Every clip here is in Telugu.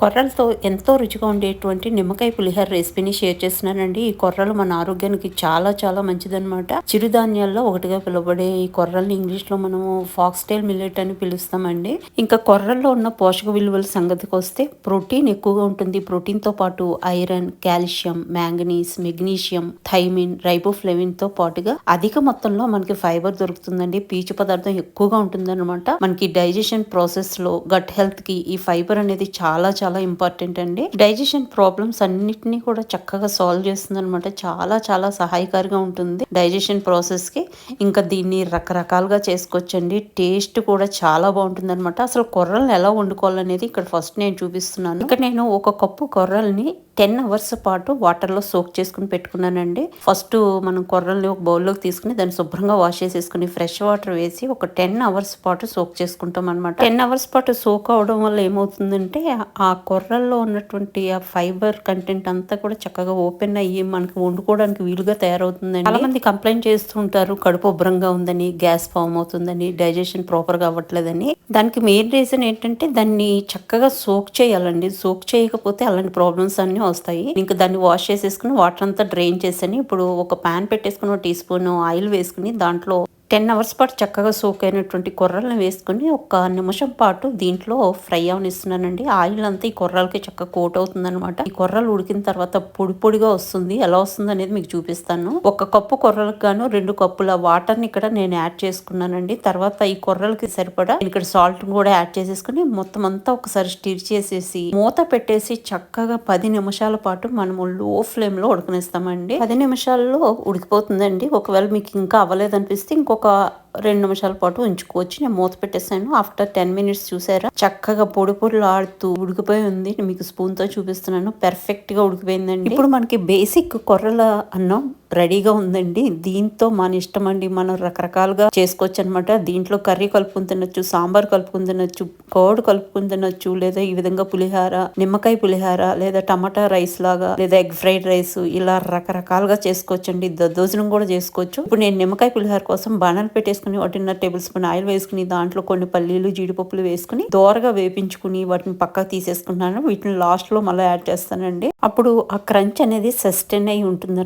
కొర్రలతో ఎంతో రుచిగా ఉండేటువంటి నిమ్మకాయ పులిహోర రెసిపీని షేర్ చేస్తున్నానండి. ఈ కొర్రలు మన ఆరోగ్యానికి చాలా చాలా మంచిదన్నమాట. చిరుధాన్యాల్లో ఒకటిగా పిలువబడే ఈ కొర్రల్ని ఇంగ్లీష్లో మనము ఫాక్స్టైల్ మిల్లెట్ అని పిలుస్తామండి. ఇంకా కొర్రల్లో ఉన్న పోషక విలువల సంగతికి వస్తే ప్రోటీన్ ఎక్కువగా ఉంటుంది. ప్రోటీన్తో పాటు iron calcium manganese magnesium thiamine రైబోఫ్లెవిన్తో పాటుగా అధిక మొత్తంలో మనకి ఫైబర్ దొరుకుతుందండి. పీచు పదార్థం ఎక్కువగా ఉంటుందన్నమాట. మనకి డైజెషన్ ప్రాసెస్లో గట్ హెల్త్కి ఈ ఫైబర్ అనేది చాలా చాలా చాలా ఇంపార్టెంట్ అండి. డైజెషన్ ప్రాబ్లమ్స్ అన్నిటినీ కూడా చక్కగా సాల్వ్ చేస్తుంది అనమాట చాలా చాలా సహాయకారిగా ఉంటుంది డైజెషన్ ప్రాసెస్కి. ఇంకా దీన్ని రకరకాలుగా చేసుకోవచ్చండి. టేస్ట్ కూడా చాలా బాగుంటుంది అనమాట అసలు కొర్రల్ని ఎలా వండుకోవాలనేది ఇక్కడ ఫస్ట్ నేను చూపిస్తున్నాను. ఇక్కడ నేను ఒక కప్పు కొర్రల్ని టెన్ అవర్స్ పాటు వాటర్లో సోక్ చేసుకుని పెట్టుకున్నానండి. ఫస్ట్ మనం కొర్రల్ని ఒక బౌల్లోకి తీసుకుని దాన్ని శుభ్రంగా వాష్ చేసేసుకుని ఫ్రెష్ వాటర్ వేసి ఒక టెన్ అవర్స్ పాటు సోక్ చేసుకుంటాం అనమాట టెన్ అవర్స్ పాటు సోక్ అవడం వల్ల ఏమవుతుందంటే ఆ కొర్రల్లో ఉన్నటువంటి ఆ ఫైబర్ కంటెంట్ అంతా కూడా చక్కగా ఓపెన్ అయ్యి మనకి వండుకోవడానికి వీలుగా తయారవుతుందండి. చాలా మంది కంప్లైంట్ చేస్తుంటారు కడుపు ఉభ్రంగా ఉందని గ్యాస్ ఫామ్ అవుతుందని డైజెషన్ ప్రాపర్గా అవ్వట్లేదని. దానికి మెయిన్ రీజన్ ఏంటంటే దాన్ని చక్కగా సోక్ చేయాలండి. సోక్ చేయకపోతే అలాంటి ప్రాబ్లమ్స్ అన్ని వస్తాయి. ఇంకా దాన్ని వాష్ చేసేసుకుని వాటర్ అంతా డ్రైన్ చేసాను ఇప్పుడు ఒక ప్యాన్ పెట్టేసుకుని టీ స్పూన్ ఆయిల్ వేసుకుని దాంట్లో టెన్ అవర్స్ పాటు చక్కగా సోక్ అయినటువంటి కొర్రలను వేసుకుని ఒక నిమిషం పాటు దీంట్లో ఫ్రై అవనిస్తున్నానండి. ఆయిల్ అంతా ఈ కొర్రలకి చక్కగా కోట్ అవుతుందనమాట ఈ కొర్రలు ఉడికిన తర్వాత పొడి పొడిగా వస్తుంది. ఎలా వస్తుంది అనేది మీకు చూపిస్తాను. ఒక కప్పు కొర్రలకు గాను రెండు కప్పుల వాటర్ని ఇక్కడ నేను యాడ్ చేసుకున్నానండి. తర్వాత ఈ కొర్రలకి సరిపడా ఇక్కడ సాల్ట్ కూడా యాడ్ చేసేసుకుని మొత్తం అంతా ఒకసారి స్టిర్ చేసేసి మూత పెట్టేసి చక్కగా పది నిమిషాల పాటు మనము లో ఫ్లేమ్లో ఉడకనిస్తామండి. పది నిమిషాల్లో ఉడికిపోతుందండి. ఒకవేళ మీకు ఇంకా అవ్వలేదనిపిస్తే ఇంకొక ఒక రెండు నిమిషాల పాటు ఉంచుకోవచ్చు. నేను మూత పెట్టేసాను ఆఫ్టర్ టెన్ మినిట్స్ చూసారా? చక్కగా పొడి పొడిలు ఆడుతూ ఉడికిపోయి ఉంది. మీకు స్పూన్తో చూపిస్తున్నాను. పెర్ఫెక్ట్గా ఉడికిపోయిందండి. ఇప్పుడు మనకి బేసిక్ కొర్రల అన్నం రెడీగా ఉందండి. దీంతో మన ఇష్టం అండి. మనం రకరకాలుగా చేసుకోవచ్చు అనమాట దీంట్లో కర్రీ కలుపుకుని తినొచ్చు సాంబార్ కలుపుకుని తినొచ్చు కోడు కలుపుకుని తినొచ్చు లేదా ఈ విధంగా పులిహార నిమ్మకాయ పులిహార లేదా టమాటా రైస్ లాగా లేదా ఎగ్ ఫ్రైడ్ రైస్ ఇలా రకరకాలుగా చేసుకోవచ్చు అండి దద్దోజనం కూడా చేసుకోవచ్చు. ఇప్పుడు నేను నిమ్మకాయ పులిహార కోసం బాణాలు పెట్టేసి వేసుకుని ఒకటిన్నర టేబుల్ స్పూన్ ఆయిల్ వేసుకుని దాంట్లో కొన్ని పల్లీలు జీడిపప్పులు వేసుకుని దోరగా వేపించుకుని వాటిని పక్కకు తీసేసుకున్నాను వీటిని లాస్ట్లో మళ్ళీ యాడ్ చేస్తానండి. అప్పుడు ఆ క్రంచ్ అనేది సస్టైన్ అయి ఉంటుంది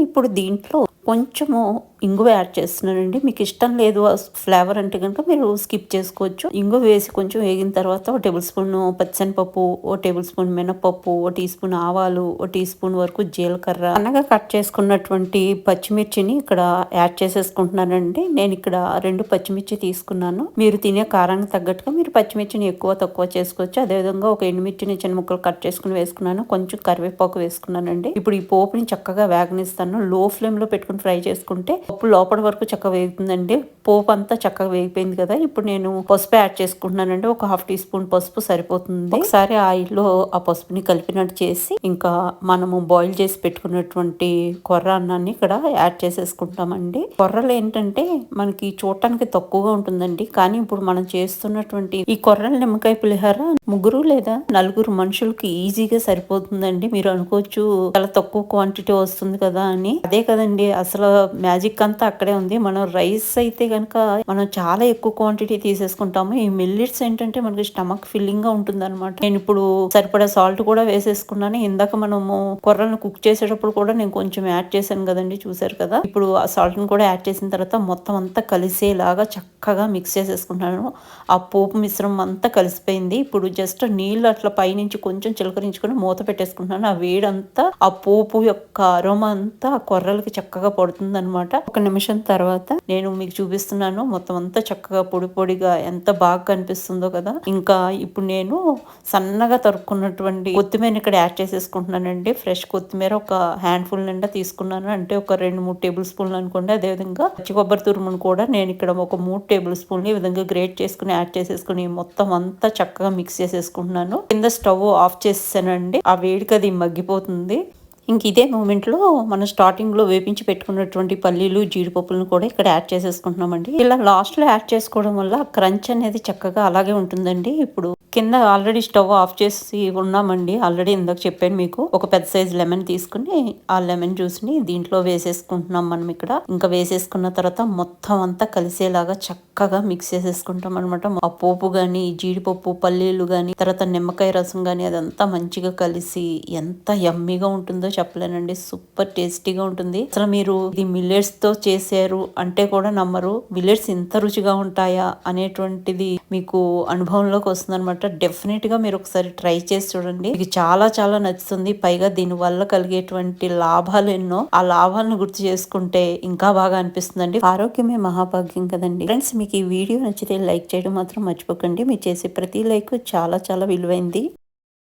ఇప్పుడు దీంట్లో కొంచెము ఇంగువ యాడ్ చేస్తున్నానండి. మీకు ఇష్టం లేదు ఫ్లేవర్ అంటే కనుక మీరు స్కిప్ చేసుకోవచ్చు. ఇంగువ వేసి కొంచెం వేగిన తర్వాత ఒక టేబుల్ స్పూన్ పచ్చనిపప్పు ఓ టేబుల్ స్పూన్ మినపప్పు ఓ టీ స్పూన్ ఆవాలు ఓ టీ స్పూన్ వరకు జీలకర్ర. అన్నగా కట్ చేసుకున్నటువంటి పచ్చిమిర్చిని ఇక్కడ యాడ్ చేసేసుకుంటున్నానండి. నేను ఇక్కడ రెండు పచ్చిమిర్చి తీసుకున్నాను. మీరు తినే కారానికి తగ్గట్టుగా మీరు పచ్చిమిర్చిని ఎక్కువ తక్కువ చేసుకోవచ్చు. అదేవిధంగా ఒక ఎండుమిర్చిని చిన్న ముక్కలు కట్ చేసుకుని వేసుకున్నాను. కొంచెం కరివేపాకు వేసుకున్నానండి. ఇప్పుడు ఈ పోపుని చక్కగా వేగనిస్తాను. లో ఫ్లేమ్లో పెట్టుకుని ఫ్రై చేసుకుంటే పప్పు లోపల వరకు చక్కగా వేగుతుందండి. పోపు అంతా చక్కగా వేగిపోయింది కదా. ఇప్పుడు నేను పసుపు యాడ్ చేసుకుంటున్నానండి. ఒక హాఫ్ టీ స్పూన్ పసుపు సరిపోతుంది. ఒకసారి ఆయిల్లో ఆ పసుపుని కలిపినట్టు చేసి ఇంకా మనము బాయిల్ చేసి పెట్టుకున్నటువంటి కొర్ర అన్నాన్ని ఇక్కడ యాడ్ చేసేసుకుంటామండి. కొర్రలు ఏంటంటే మనకి చూడటానికి తక్కువగా ఉంటుందండి. కానీ ఇప్పుడు మనం చేస్తున్నటువంటి ఈ కొర్రల నిమ్మకాయ పులిహోర ముగ్గురు లేదా నలుగురు మనుషులకి ఈజీగా సరిపోతుందండి. మీరు అనుకోవచ్చు చాలా తక్కువ క్వాంటిటీ వస్తుంది కదా అని. అదే కదండి అసలు మ్యాజిక్ అంతా అక్కడే ఉంది. మనం రైస్ అయితే కనుక మనం చాలా ఎక్కువ క్వాంటిటీ తీసేసుకుంటాము. ఈ మిల్లెట్స్ ఏంటంటే మనకి స్టమక్ ఫిల్లింగ్గా ఉంటుంది అనమాట నేను ఇప్పుడు సరిపడా సాల్ట్ కూడా వేసేసుకున్నాను. ఇందాక మనము కొర్రలను కుక్ చేసేటప్పుడు కూడా నేను కొంచెం యాడ్ చేశాను కదండి చూసారు కదా? ఇప్పుడు ఆ సాల్ట్ని కూడా యాడ్ చేసిన తర్వాత మొత్తం అంతా కలిసేలాగా చక్కగా మిక్స్ చేసేసుకుంటాను ఆ పోపు మిశ్రమం అంతా కలిసిపోయింది. ఇప్పుడు జస్ట్ నీళ్ళు అట్లా పైనుంచి కొంచెం చిలకరించుకొని మూత పెట్టేసుకుంటున్నాను. ఆ వేడంతా ఆ పోపు యొక్క అరోమా అంతా కొర్రలకి చక్కగా పడుతుంది అనమాట ఒక నిమిషం తర్వాత నేను మీకు చూపిస్తున్నాను. మొత్తం అంతా చక్కగా పొడి పొడిగా ఎంత బాగా కనిపిస్తుందో కదా. ఇంకా ఇప్పుడు నేను సన్నగా తరుక్కున్నటువంటి కొత్తిమీర ఇక్కడ యాడ్ చేసేసుకుంటున్నానండి. ఫ్రెష్ కొత్తిమీర ఒక హ్యాండ్ ఫుల్ నిండా తీసుకున్నాను. అంటే ఒక రెండు మూడు టేబుల్ స్పూన్లు అనుకోండి. అదేవిధంగా పచ్చి కొబ్బరి తురుమును కూడా నేను ఇక్కడ ఒక మూడు టేబుల్ స్పూన్లు ఈ విధంగా గ్రేట్ చేసుకుని యాడ్ చేసేసుకుని మొత్తం అంతా చక్కగా మిక్స్ చేసేసుకుంటున్నాను. కింద స్టవ్ ఆఫ్ చేసేసానండి. ఆ వేడికి అది మగ్గిపోతుంది. ఇంక ఇదే మూమెంట్లో మనం స్టార్టింగ్లో వేపించి పెట్టుకున్నటువంటి పల్లీలు జీడిపప్పులను కూడా ఇక్కడ యాడ్ చేసేసుకుంటున్నామండి. ఇలా లాస్ట్లో యాడ్ చేసుకోవడం వల్ల క్రంచ్ అనేది చక్కగా అలాగే ఉంటుందండి. ఇప్పుడు కింద ఆల్రెడీ స్టవ్ ఆఫ్ చేసి ఉన్నామండి. ఆల్రెడీ ఇందాక చెప్పాను మీకు. ఒక పెద్ద సైజ్ లెమన్ తీసుకుని ఆ లెమన్ జ్యూస్ని దీంట్లో వేసేసుకుంటున్నాం మనం ఇక్కడ. ఇంకా వేసేసుకున్న తర్వాత మొత్తం అంతా కలిసేలాగా చక్కగా మిక్స్ చేసేసుకుంటాం అనమాట ఆ పోపు గాని జీడిపప్పు పల్లీలు గాని తర్వాత నిమ్మకాయ రసం గాని అదంతా మంచిగా కలిసి ఎంత యమ్మీగా ఉంటుందో చెప్పలేనండి. సూపర్ టేస్టీగా ఉంటుంది. అసలు మీరు ఇది మిల్లెట్స్తో చేశారు అంటే కూడా నమ్మరు. మిల్లెట్స్ ఇంత రుచిగా ఉంటాయా అనేటువంటిది మీకు అనుభవంలోకి వస్తుంది అనమాట డెఫినెట్గా మీరు ఒకసారి ట్రై చేసి చూడండి. మీకు చాలా చాలా నచ్చుతుంది. పైగా దీని వల్ల కలిగేటువంటి లాభాలు ఎన్నో. ఆ లాభాలను గుర్తు చేసుకుంటే ఇంకా బాగా అనిపిస్తుందండి. ఆరోగ్యమే మహాభాగ్యం కదండి. ఫ్రెండ్స్ మీకు ఈ వీడియో నచ్చితే లైక్ చేయడం మాత్రం మర్చిపోకండి. మీరు చేసే ప్రతి లైక్ చాలా చాలా విలువైంది.